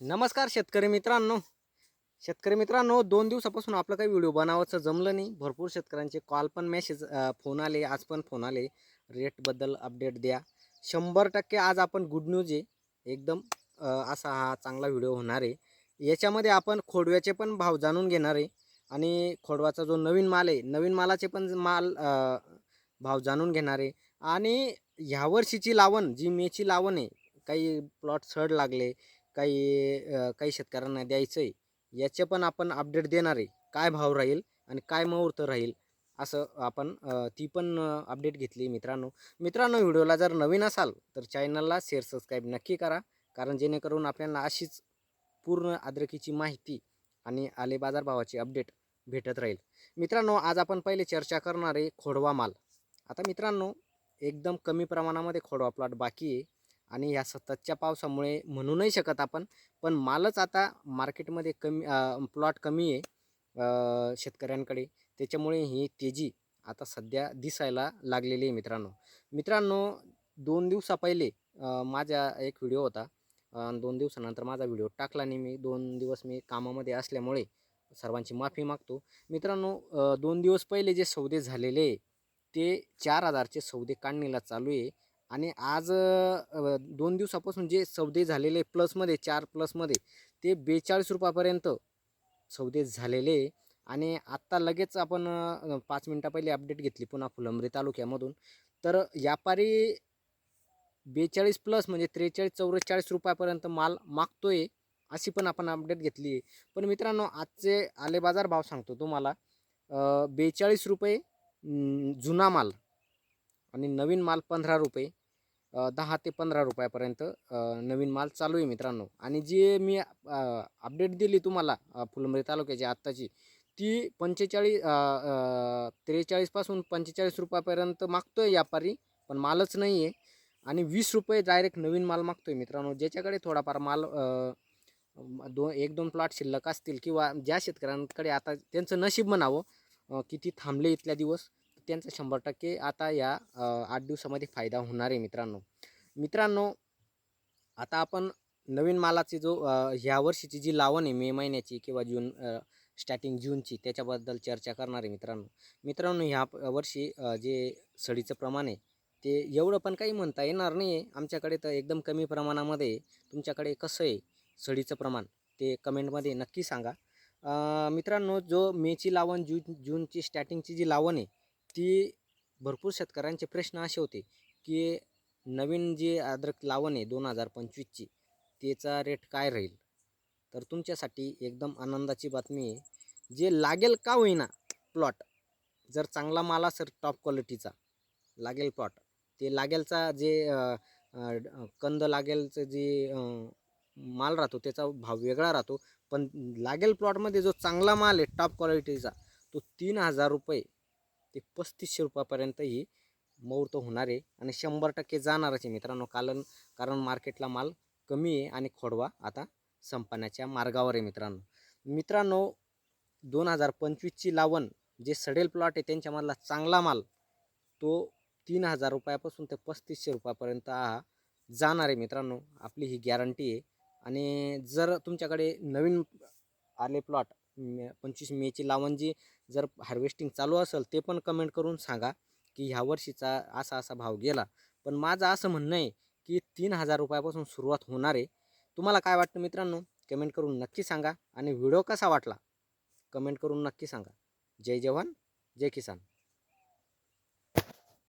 नमस्कार शेतकरी मित्रांनो. शेतकरी मित्रांनो दोन दिवसापासून आपलं काही व्हिडिओ बनावायचं जमलं नाही. भरपूर शेतकऱ्यांचे कॉल पण मेसेज फोन आले आज पण फोन आले. रेटबद्दल अपडेट द्या. शंभर टक्के आज आपण गुड न्यूज आहे. एकदम असा हा चांगला व्हिडिओ होणार आहे. याच्यामध्ये आपण खोडव्याचे पण भाव जाणून घेणार आहे. आणि खोडवाचा जो नवीन माल आहे नवीन मालाचे पण माल भाव जाणून घेणार आहे. आणि ह्या वर्षीची लावण जी मेची लावण आहे काही प्लॉट सड लागले काही काही शेतकऱ्यांना द्यायचं आहे याचे पण आपण अपडेट देणार आहे. काय भाव राहील आणि काय मुहूर्त राहील असं आपण ती पण अपडेट घेतली मित्रांनो. मित्रांनो व्हिडिओला जर नवीन असाल तर चॅनलला शेअर सबस्क्राईब नक्की करा. कारण जेणेकरून आपल्याला अशीच पूर्ण अद्रकीची माहिती आणि आले बाजारभावाची अपडेट भेटत राहील. मित्रांनो आज आपण पहिले चर्चा करणार आहे खोडवा माल. आता मित्रांनो एकदम कमी प्रमाणामध्ये खोडवा प्लॉट बाकी आहे. आणि या सततच्या पावसामुळे म्हणू नाही शकत आपण. पण मालच आता मार्केटमध्ये कमी प्लॉट कमी आहे शेतकऱ्यांकडे. त्याच्यामुळे ही तेजी आता सध्या दिसायला लागलेली आहे मित्रांनो. मित्रांनो दोन दिवसा पहिले माझा एक व्हिडिओ होता. दोन दिवसानंतर माझा व्हिडिओ टाकला नाही मी. दोन दिवस मी कामामध्ये असल्यामुळे सर्वांची माफी मागतो. मित्रांनो दोन दिवस पहिले जे सौदे झालेले आहे, ते चार हजारचे सौदे काढणीला चालू आहे. आणि आज दोन दिवसापासून जे सौदे झालेले प्लसमध्ये चार प्लसमध्ये ते बेचाळीस रुपयापर्यंत सौदे झालेले. आहे. आणि आत्ता लगेच आपण पाच मिनटा पहिले अपडेट घेतली पुन्हा फुलंब्री तालुक्यामधून. तर व्यापारी बेचाळीस प्लस म्हणजे त्रेचाळीस चौवेचाळीस रुपयापर्यंत माल मागतोय अशी पण आपण अपडेट घेतली आहे. पण मित्रांनो आजचे आले बाजार भाव सांगतो तुम्हाला. बेचाळीस रुपये जुना माल आणि नवीन माल पंधरा रुपये. दहा ते पंधरा रुपयापर्यंत नवीन माल चालू आहे मित्रांनो. आणि जे मी अपडेट दिली तुम्हाला फुलंब्री तालुक्याची आत्ताची ती पंचेचाळीस त्रेचाळीसपासून पंचेचाळीस रुपयापर्यंत मागतो आहे व्यापारी पण मालच नाही आहे. आणि वीस रुपये डायरेक्ट नवीन माल मागतो आहे मित्रांनो ज्याच्याकडे थोडाफार माल दोन एक दोन प्लॉट शिल्लक असतील किंवा ज्या शेतकऱ्यांकडे आता त्यांचं नशीब म्हणावं किती थांबले इथल्या दिवस त्यांचा शंभर टक्के आता या आठ दिवसामध्ये फायदा होणार आहे मित्रांनो. मित्रांनो आता आपण नवीन मालाची जो ह्या वर्षीची जी लावण आहे मे महिन्याची किंवा जून स्टार्टिंग जूनची त्याच्याबद्दल चर्चा करणार आहे मित्रांनो. मित्रांनो ह्या वर्षी जे सडीचं प्रमाण आहे ते एवढं पण काही म्हणता येणार नाही आहे. आमच्याकडे तर एकदम कमी प्रमाणामध्ये तुमच्याकडे कसं आहे सडीचं प्रमाण ते कमेंटमध्ये नक्की सांगा. मित्रांनो जो मेची लावण जून जूनची स्टार्टिंगची जी लावण आहे ती भरपूर शेतकऱ्यांचे प्रश्न असे होते की नवीन जे अद्रक लावण आहे दोन हजार पंचवीसची त्याचा रेट काय राहील? तर तुमच्यासाठी एकदम आनंदाची बातमी आहे. जे लागेल का होईना प्लॉट जर चांगला माल असेल टॉप क्वालिटीचा लागेल प्लॉट ते लागेलचा जे कंद लागेलचं जे माल राहतो त्याचा भाव वेगळा राहतो. पण लागेल प्लॉटमध्ये जो चांगला माल आहे टॉप क्वालिटीचा तो तीन हजार रुपये ते पस्तीसशे रुपयापर्यंत ही मुहूर्त होणार आहे आणि शंभर टक्के जाणारच आहे मित्रांनो. कारण कारण मार्केटला माल कमी आहे आणि खोडवा आता संपण्याच्या मार्गावर आहे मित्रांनो. मित्रांनो दोन हजार पंचवीसची लावण जे सडेल प्लॉट आहे त्यांच्यामधला चांगला माल तो तीन हजार रुपयापासून ते पस्तीसशे रुपयापर्यंत हा जाणार आहे मित्रांनो. आपली ही गॅरंटी आहे. आणि जर तुमच्याकडे नवीन आले प्लॉट पंचवीस मेची लावण जी जर हार्वेस्टिंग चालू असेल ते पण कमेंट करून सांगा की ह्या वर्षीचा असा असा भाव गेला. पण माझं असं म्हणणं आहे की तीन हजार रुपयापासून सुरुवात होणार आहे. तुम्हाला काय वाटतं मित्रांनो? कमेंट करून नक्की सांगा आणि व्हिडिओ कसा वाटला? कमेंट करून नक्की सांगा. जय जवान जय किसान.